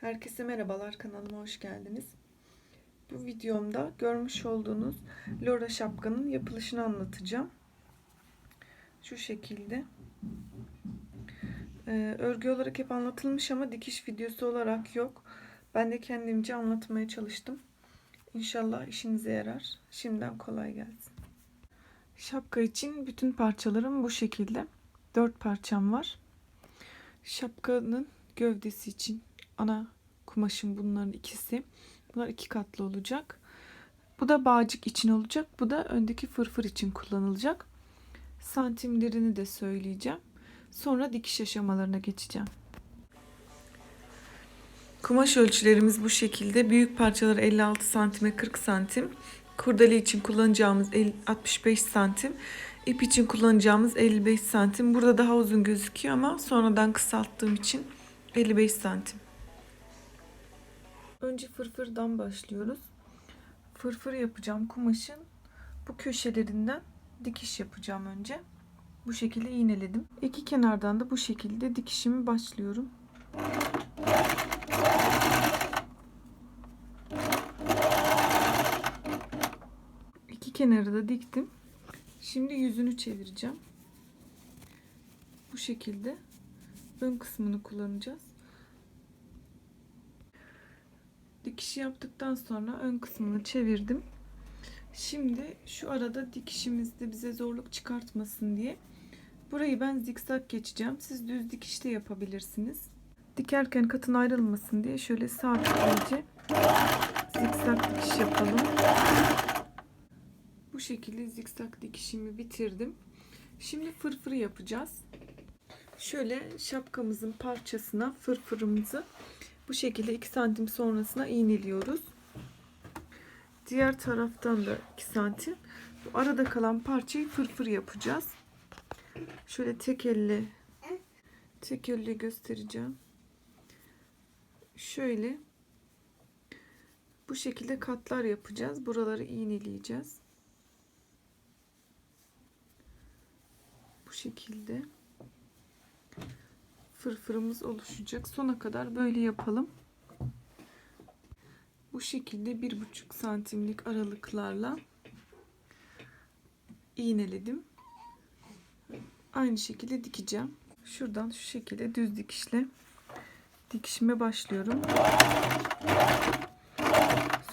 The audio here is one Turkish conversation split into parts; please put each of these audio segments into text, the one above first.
Herkese merhabalar kanalıma hoş geldiniz. Bu videomda görmüş olduğunuz Lora şapkanın yapılışını anlatacağım. Şu şekilde. Ee, örgü olarak hep anlatılmış ama dikiş videosu olarak yok. Ben de kendimce anlatmaya çalıştım. İnşallah işinize yarar. Şimdiden kolay gelsin. Şapka için bütün parçalarım bu şekilde. Dört parçam var. Şapkanın gövdesi için ana kumaşım bunların ikisi. Bunlar iki katlı olacak. Bu da bağcık için olacak. Bu da öndeki fırfır için kullanılacak. Santimlerini de söyleyeceğim. Sonra dikiş aşamalarına geçeceğim. Kumaş ölçülerimiz bu şekilde. Büyük parçalar 56 santime 40 santim. Kurdele için kullanacağımız 65 santim. İp için kullanacağımız 55 santim. Burada daha uzun gözüküyor ama sonradan kısalttığım için 55 santim. Önce fırfırdan başlıyoruz. Fırfır yapacağım kumaşın bu köşelerinden dikiş yapacağım önce. Bu şekilde iğneledim. İki kenardan da bu şekilde dikişimi başlıyorum. İki kenarı da diktim. Şimdi yüzünü çevireceğim. Bu şekilde ön kısmını kullanacağız. Dikişi yaptıktan sonra ön kısmını çevirdim. Şimdi şu arada dikişimizde bize zorluk çıkartmasın diye burayı ben zikzak geçeceğim. Siz düz dikiş de yapabilirsiniz. Dikerken katın ayrılmasın diye şöyle sabitleyici zikzak dikiş yapalım. Bu şekilde zikzak dikişimi bitirdim. Şimdi fırfırı yapacağız. Şöyle şapkamızın parçasına fırfırımızı bu şekilde 2 santim sonrasına iğneliyoruz. Diğer taraftan da 2 santim. Bu arada kalan parçayı fırfır yapacağız. Şöyle tek elle tek elle göstereceğim. Şöyle bu şekilde katlar yapacağız. Buraları iğneleyeceğiz. Bu şekilde fırfırımız oluşacak. Sona kadar böyle yapalım. Bu şekilde bir buçuk santimlik aralıklarla iğneledim. Aynı şekilde dikeceğim. Şuradan şu şekilde düz dikişle dikişime başlıyorum.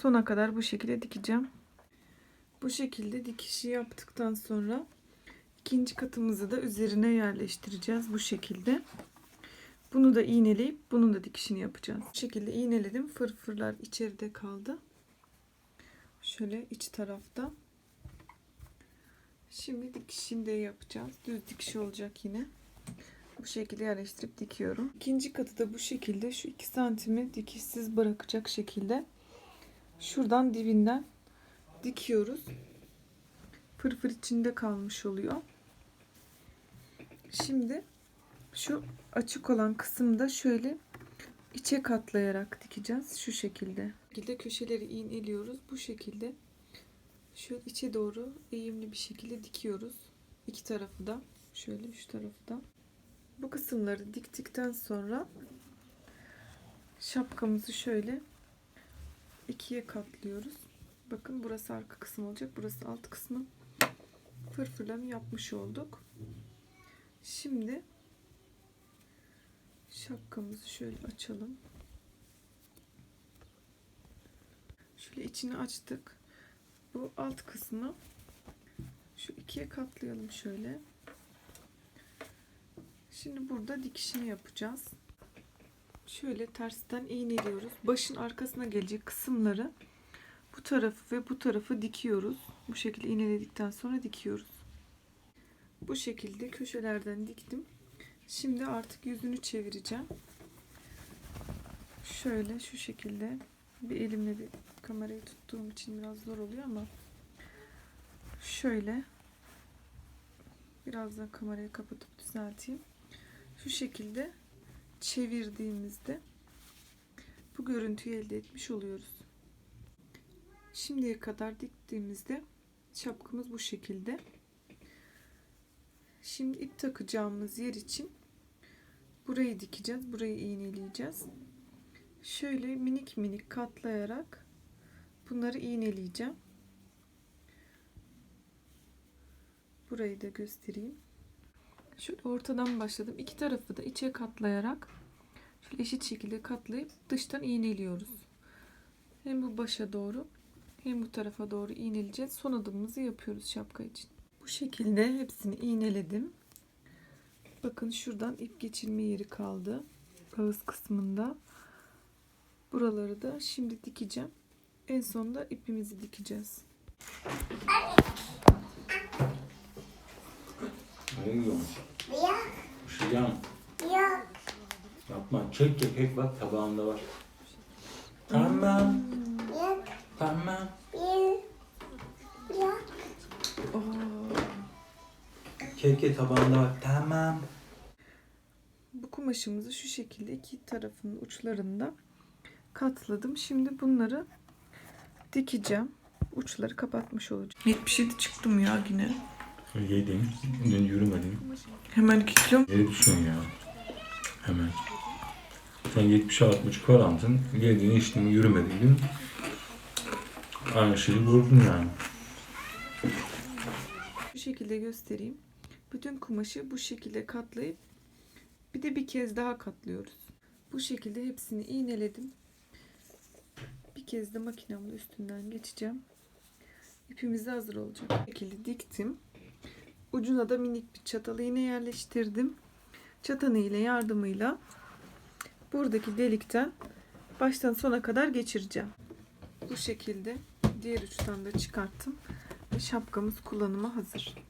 Sona kadar bu şekilde dikeceğim. Bu şekilde dikişi yaptıktan sonra ikinci katımızı da üzerine yerleştireceğiz bu şekilde. Bunu da iğneleyip bunun da dikişini yapacağız. Bu şekilde iğneledim. Fırfırlar içeride kaldı. Şöyle iç tarafta. Şimdi dikişini de yapacağız. Düz dikiş olacak yine. Bu şekilde yerleştirip dikiyorum. İkinci katı da bu şekilde şu 2 santimi dikişsiz bırakacak şekilde şuradan dibinden dikiyoruz. Fırfır içinde kalmış oluyor. Şimdi şu açık olan kısımda şöyle içe katlayarak dikeceğiz. Şu şekilde. Bu şekilde köşeleri iğneliyoruz. Bu şekilde şu içe doğru eğimli bir şekilde dikiyoruz. İki tarafı da. Şöyle şu tarafı da. Bu kısımları diktikten sonra şapkamızı şöyle ikiye katlıyoruz. Bakın burası arka kısım olacak. Burası alt kısmı. Fırfırlarını yapmış olduk. Şimdi şapkamızı şöyle açalım. Şöyle içini açtık. Bu alt kısmı şu ikiye katlayalım şöyle. Şimdi burada dikişini yapacağız. Şöyle tersten iğneliyoruz. Başın arkasına gelecek kısımları bu tarafı ve bu tarafı dikiyoruz. Bu şekilde iğneledikten sonra dikiyoruz. Bu şekilde köşelerden diktim. Şimdi artık yüzünü çevireceğim. Şöyle şu şekilde bir elimle bir kamerayı tuttuğum için biraz zor oluyor ama şöyle biraz da kamerayı kapatıp düzelteyim. Şu şekilde çevirdiğimizde bu görüntüyü elde etmiş oluyoruz. Şimdiye kadar diktiğimizde şapkamız bu şekilde. Şimdi ip takacağımız yer için burayı dikeceğiz. Burayı iğneleyeceğiz. şöyle minik minik katlayarak bunları iğneleyeceğim. Burayı da göstereyim. Şöyle ortadan başladım. İki tarafı da içe katlayarak şöyle eşit şekilde katlayıp dıştan iğneliyoruz. Hem bu başa doğru hem bu tarafa doğru iğneleyeceğiz. Son adımımızı yapıyoruz şapka için. Bu şekilde hepsini iğneledim. Bakın şuradan ip geçirme yeri kaldı. Ağız kısmında. Buraları da şimdi dikeceğim. En sonunda ipimizi dikeceğiz. Ne yiyormuş? Yok, Üşüyeceğim. yok, Yapma. Çek kek bak tabağında var. Tamam. yok, Tamam. bir, yok, Oo, Kek tabağında var. Tamam. bu kumaşımızı şu şekilde iki tarafının uçlarında katladım. Şimdi bunları dikeceğim. Uçları kapatmış olacağım. 77 çıktım ya yine. Yedim. Dün yürümedim. Hemen 2 kilo. Yere düşüyorsun ya. Hemen. Sen 70'e 60 karamsın. Yediğin içtin yürümedin gün. Aynı şeyi vurdun yani. Bu şekilde göstereyim. Bütün kumaşı bu şekilde katlayıp bir de bir kez daha katlıyoruz. Bu şekilde hepsini iğneledim. Bir kez de makinemle üstünden geçeceğim. İpimiz de hazır olacak. Bu şekilde diktim. Ucuna da minik bir çatal iğne yerleştirdim. Çatan iğne yardımıyla buradaki delikten baştan sona kadar geçireceğim. Bu şekilde diğer uçtan da çıkarttım. Ve şapkamız kullanıma hazır.